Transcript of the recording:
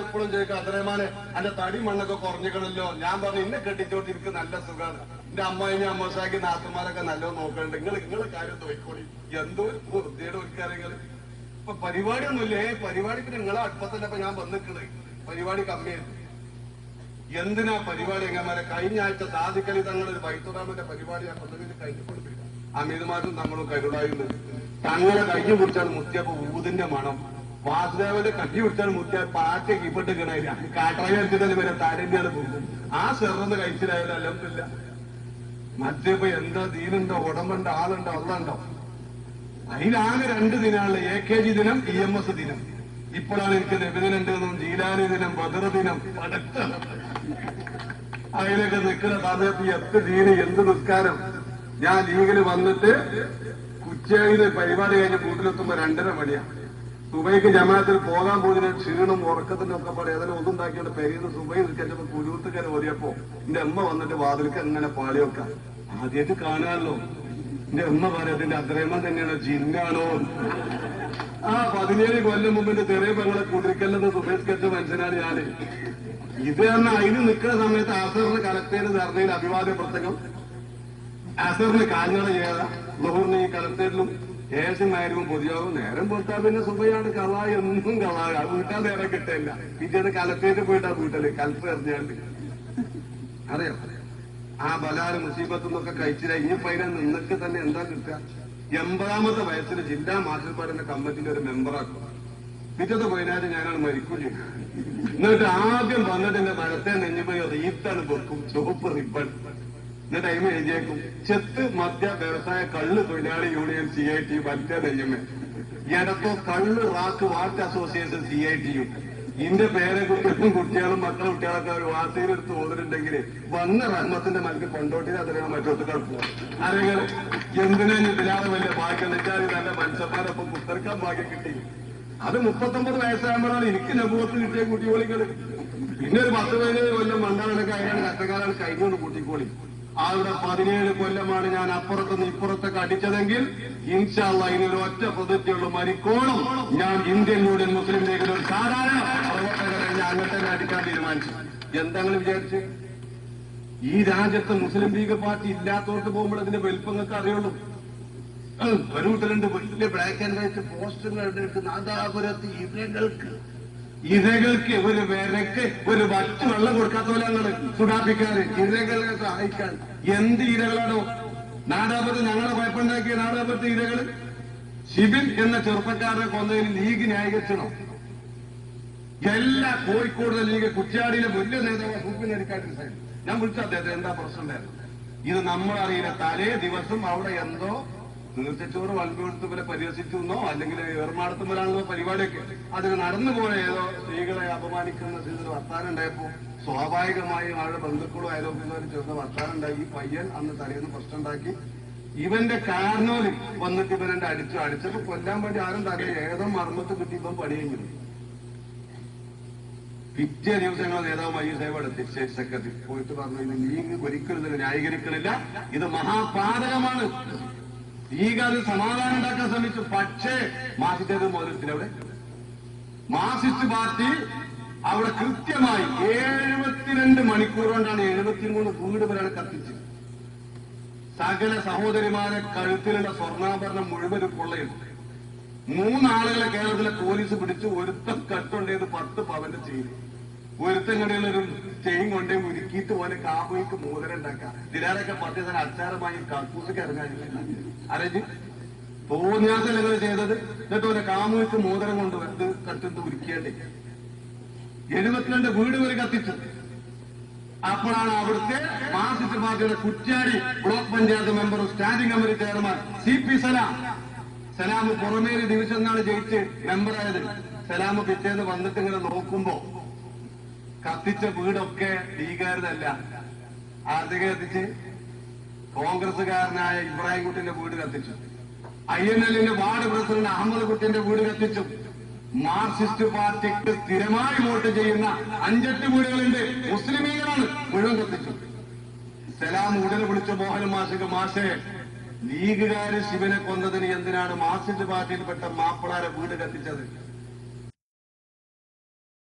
ഇപ്പോഴും ചോദിക്കും അത്രമാനെ അന്റെ തടി മണ്ണൊക്കെ കുറഞ്ഞിക്കണല്ലോ ഞാൻ പറഞ്ഞു ഇന്നെ കെട്ടിച്ചോട്ട് എനിക്ക് നല്ല സുഖമാണ് എന്റെ അമ്മായിനെ അമ്മസാക്കി നാത്തുമാരൊക്കെ നല്ലോ നോക്കണ്ട് നിങ്ങൾ നിങ്ങൾ കാര്യം നോക്കിക്കോളി. എന്തോ ഒരു വൃത്തിയുടെ ഒരു കാര്യങ്ങൾ ഇപ്പൊ പരിപാടിയൊന്നുമില്ലേ. പരിപാടിക്ക് നിങ്ങളെ അടുപ്പത്തല്ല ഇപ്പൊ ഞാൻ വന്നിക്കണേ. പരിപാടി കമ്മിയായിരുന്നു. എന്തിനാ പരിപാടി എങ്ങനെ കഴിഞ്ഞ ആഴ്ച സാധിക്കലി തങ്ങൾ ഒരു വൈത്തുറാമിന്റെ പരിപാടി ഞാൻ കൊണ്ടുപോയി കഴിഞ്ഞുകൊണ്ടിരിക്കുക അമിതമാരും തങ്ങളും കരുടായിരുന്നു തങ്ങളെ കഴിഞ്ഞു പിടിച്ചാൽ മുത്തിയപ്പോ ഊതിന്റെ മണം. വാസുദേവന്റെ കട്ടി പിടിച്ചാൽ മുത്തിയ പാറ്റ കീപ്പിട്ട് കിണയില്ല കാട്ടായി എടുത്തിട്ട് വരെ താരന്യാണ് പോകുന്നത് ആ ചെറുന്ന് കഴിച്ചിലായാലും അലമ്പില്ല. മറ്റേപ്പോ എന്താ ദീനുണ്ടോ ഉടമ്പുണ്ടോ ആളുണ്ടോ ഉള്ളുണ്ടോ അതിലാകെ രണ്ട് ദിനമാണ് എ കെ ജി ദിനം ഇ എം എസ് ദിനം. ഇപ്പോഴാണ് എനിക്ക് നബിദിനുണ്ട് ജീലാനി ദിനം ബദർ ദിനം. പടക്ക അതിലൊക്കെ നിൽക്കുന്ന സമയത്ത് എത്ര ദീന് എന്ത് നിസ്കാരം? ഞാൻ ലീഗിൽ വന്നിട്ട് കുച്ചയിൽ പരിപാടി കഴിഞ്ഞ് വീട്ടിലെത്തുമ്പോ രണ്ടര മണിയാണ് സുബൈക്ക് ജമാത്തിൽ പോകാൻ പോകുന്ന ക്ഷീണം ഉറക്കത്തിന്റെ ഒക്കെ പാടി അതിനെ ഒന്നുണ്ടാക്കിയിട്ട് പെരിയുന്ന സുബൈ നിൽക്കാൻ കുരുത്തുക്കര ഓടിയപ്പോ എന്റെ അമ്മ വന്നിട്ട് വാതിൽക്ക് എങ്ങനെ പാടി വെക്കാം. ആദ്യമായിട്ട് കാണാമല്ലോ എന്റെ അമ്മ പറയത്തിന്റെ അത്രയമ്മ തന്നെയാണ് ജിന്നാണോ? ആ പതിനേഴ് കൊല്ലം മുമ്പിന്റെ ചെറിയ പെങ്ങളെ കുടിരിക്കല്ലെന്ന് സുബേഷ്കറ്റ മനുഷ്യനാണ് ഞാൻ. ഇത് തന്നെ അതിന് നിൽക്കുന്ന സമയത്ത് ആസറിന് കലക്ടേറ്റ് ധർണയിൽ അഭിവാദ്യ പ്രസംഗം ആസറിന് കാഞ്ഞള ചെയ്ത ലോഹറിന് ഈ കലക്ടേറ്റിലും ഏഷ്യമായിരുന്നു പൊതുയോഗം നേരം കൊടുത്താ പിന്നെ സുബയാണ് കള എന്നും കള വീട്ടാൻ നേരം കിട്ടില്ല. പിന്നെ കലത്തേറ്റ് പോയിട്ടാ വീട്ടൽ കലക്ടർ എറിഞ്ഞാണ്ട്. അറിയാം. ആ ബലാല മുസീബത്ത് എന്നൊക്കെ കഴിച്ചില്ല. ഇനിയിപ്പോ അതിനെ നിന്നൊക്കെ തന്നെ എന്താ കിട്ടുക? എൺപതാമത്തെ വയസ്സിൽ ജില്ലാ മാസ്റ്റർപാടിന്റെ കമ്മിറ്റിന്റെ ഒരു മെമ്പറാക്കും പിറ്റത്തെ പോയിനാല് ഞാനാണ് മരിക്കും ചെയ്യും എന്നിട്ട് ആദ്യം വന്നിട്ട് എന്റെ മരത്തെ നെഞ്ഞുപോയി റീത്താണ് വെക്കും ചുവപ്പ് റിബൺ എന്നിട്ട് അതിന് എഴുതിയേക്കും. ചെത്ത് മദ്യ വ്യവസായ കള്ള് തൊഴിലാളി യൂണിയൻ സി ഐ ടി മറ്റേ നെയ്യമേ ഇടത്തോ കള്ള് റാക്ക് വാർട്ട് അസോസിയേഷൻ സി ഐ ടിയും ഇന്റെ പേരെ കുട്ടികളും കുട്ടികളും മക്കളും കുട്ടികളൊക്കെ ഒരു വാർത്തയിലെടുത്ത് ഓതിട്ടുണ്ടെങ്കിൽ വന്ന റഹ്മത്തിന്റെ മനസ്സിൽ കൊണ്ടോട്ടിന് അതിനെ മറ്റൊത്ത് കളിപ്പോ ആരെങ്കിലും എന്തിനാ ഇതിലാതെ വലിയ ഭാഗ്യം? വെച്ചാൽ നല്ല മനുഷ്യന്മാരൊപ്പം കുത്തർക്കാൻ ഭാഗ്യം കിട്ടി? അത് മുപ്പത്തൊമ്പത് വയസ്സാകുമ്പോഴാണ് എനിക്ക് നബൂത്ത് കിട്ടിയ കുട്ടികളികൾ പിന്നെ ഒരു പത്ത് പതിനേഴ് കൊല്ലം മണ്ടാനൊക്കെ അയാൾ കഷ്ടകാലാണ് കഴിഞ്ഞുകൊണ്ട് കൂട്ടിക്കോളി. അവിടെ പതിനേഴ് കൊല്ലമാണ് ഞാൻ അപ്പുറത്തുനിന്ന് ഇപ്പുറത്തൊക്കെ അടിച്ചതെങ്കിൽ ഇൻഷാല്ല ഇതിനൊരു ഒറ്റ പ്രതിജ്ഞയുള്ള. മരിക്കോളും ഞാൻ ഇന്ത്യൻ യൂണിയൻ മുസ്ലിം ലീഗിൽ ഒരു സാധാരണ പ്രവർത്തകരെ ഞാൻ അങ്ങനെ തന്നെ അടിക്കാൻ തീരുമാനിച്ചു. എന്താണ് വിചാരിച്ച്? ഈ രാജ്യത്ത് മുസ്ലിം ലീഗ് പാർട്ടി ഇല്ലാത്തോട്ട് പോകുമ്പോൾ അതിന്റെ വലിപ്പങ്ങൾക്ക് അറിയുള്ളൂ. ഒരു വീട്ടിലുണ്ട് വലിയ ബ്ലാക്ക് ആൻഡ് വൈറ്റ് പോസ്റ്ററുകൾ എടുത്ത് നാദാപുരത്ത് ഇരകൾക്ക് ഇരകൾക്ക് ഒരു വിരക്ക് ഒരു വറ്റ് വെള്ളം കൊടുക്കാത്ത പോലെ ഞങ്ങൾ സുഡാപ്പിക്കാര് ഇരകളെ സഹായിക്കാൻ. എന്ത് ഇരകളാണോ? നാടാപത്ത് ഞങ്ങളെ കുഴപ്പമുണ്ടാക്കിയ നാടാപത്ത് ഇരകൾ? ശിബിൻ എന്ന ചെറുപ്പക്കാരനെ കൊന്നതിന് ലീഗ് ന്യായീകരിച്ചണോ? എല്ലാ കോഴിക്കോട് ലീഗ് കുറ്റ്യാടിയിലെ വലിയ നേതാവ് സൂപ്പിൻ അരിക്കാട്ടിൽ സൈഡ് ഞാൻ വിളിച്ചു അദ്ദേഹത്തെ എന്താ പ്രശ്നം ഉണ്ടായിരുന്നു ഇത് നമ്മളറിയില്ല. തലേ ദിവസം അവിടെ എന്തോ തീർച്ചച്ചോറ് വൽബെടുത്ത് പോലെ പരിഹസിക്കുന്നോ അല്ലെങ്കിൽ ഏർമാടത്തുമ്പോഴാണല്ലോ പരിപാടിയൊക്കെ. അതിന് നടന്നുപോയ ഏതോ സ്ത്രീകളെ അപമാനിക്കുന്ന സ്ഥിതിയിൽ വർത്താനം ഉണ്ടായപ്പോ സ്വാഭാവികമായും അവരുടെ ബന്ധുക്കളും ആരോപിക്കുന്നവരും ചേർന്ന് വർത്താനം ഉണ്ടാക്കി ഈ പയ്യൻ അന്ന് തലേന്ന് പ്രശ്നം ഉണ്ടാക്കി. ഇവന്റെ കാരണോര് വന്നിട്ട് ഇവൻ എന്റെ അടിച്ചു. അടിച്ചപ്പോ കൊല്ലാൻ വേണ്ടി ആരും തലേ ഏതോ മർമ്മത്ത് കിട്ടി ഇപ്പം പണി പിറ്റേ ദിവസം ഞങ്ങൾ നേതാവ് മയ്യ സേവയുടെ സെക്രട്ടറി പോയിട്ട് പറഞ്ഞു ഇത് ലീഗ് ഒരിക്കലും ന്യായീകരിക്കണില്ല. ഇത് മഹാപാതകമാണ്. ലീഗ് അത് സമാധാനം ഉണ്ടാക്കാൻ ശ്രമിച്ചു. പക്ഷേ മുതലത്തിൽ അവിടെ. മാർസിസ്റ്റ് പാർട്ടി അവിടെ കൃത്യമായി എഴുപത്തിരണ്ട് മണിക്കൂർ കൊണ്ടാണ് എഴുപത്തിമൂന്ന് വീട് വരെയാണ് കത്തിച്ചത്. സകല സഹോദരിമാരെ കഴുത്തിലുള്ള സ്വർണാഭരണം മുഴുവനും കൊള്ളയുണ്ട് മൂന്നാളുകളെ കേരളത്തിലെ പോലീസ് പിടിച്ച് ഒരുത്തം കട്ടുണ്ടേത് പത്ത് പവന്റെ ചെയ്തു. ഒരുത്തം കടയിൽ ചെയിൻ കൊണ്ടേ ഉരുക്കിയിട്ട് പോലെ കാബോയ്ക്ക് മോതിരം ഉണ്ടാക്കാം. ദിലാലൊക്കെ തന്നെ അച്ചാരമായി കക്കൂസൊക്കെ ഇറങ്ങാനില്ല അരജ് തോന്നിയാസങ്ങൾ ചെയ്തത് എന്നിട്ട് പോലെ കാമുക്ക് മോതിരം കൊണ്ട് വെറുതെ കത്തിന്ന് ഉരുക്കിയാണ്ടേ എഴുപത്തിരണ്ട് വീട് വരെ കത്തിച്ചു. അപ്പോഴാണ് അവിടുത്തെ മാർക്സിസ്റ്റ് പാർട്ടിയുടെ കുറ്റ്യാടി ബ്ലോക്ക് പഞ്ചായത്ത് മെമ്പറും standing committee chairman C P Salam. Salam Purameri division എന്നാണ് ജയിച്ച് മെമ്പറായത്. സലാം പിറ്റേന്ന് വന്നിട്ട് ഇങ്ങനെ നോക്കുമ്പോ കത്തിച്ച വീടൊക്കെ ഭീകരതല്ല ആർദ്ദിക കത്തിച്ച്? കോൺഗ്രസുകാരനായ ഇബ്രാഹിം കുട്ടിന്റെ വീട് കത്തിച്ചു. ഐ എൻ എല്ലിന്റെ വാർഡ് പ്രസിഡന്റ് അഹമ്മദ് കുട്ടിന്റെ വീട് കത്തിച്ചു. മാർക്സിസ്റ്റ് പാർട്ടിക്ക് സ്ഥിരമായി വോട്ട് ചെയ്യുന്ന അഞ്ചെട്ട് വീടുകളുണ്ട്. മുസ്ലിമീങ്ങളാണ് മുഴുവൻ കത്തിച്ചു സലാം ഉടനെ വിളിച്ച മോഹൻ മാഷിക്ക് മാഷെ ലീഗുകാര് ശിവനെ കൊന്നതിന് എന്തിനാണ് മാർക്സിസ്റ്റ് പാർട്ടിയിൽപ്പെട്ട മാപ്പിളാരെ വീട് കത്തിച്ചത്?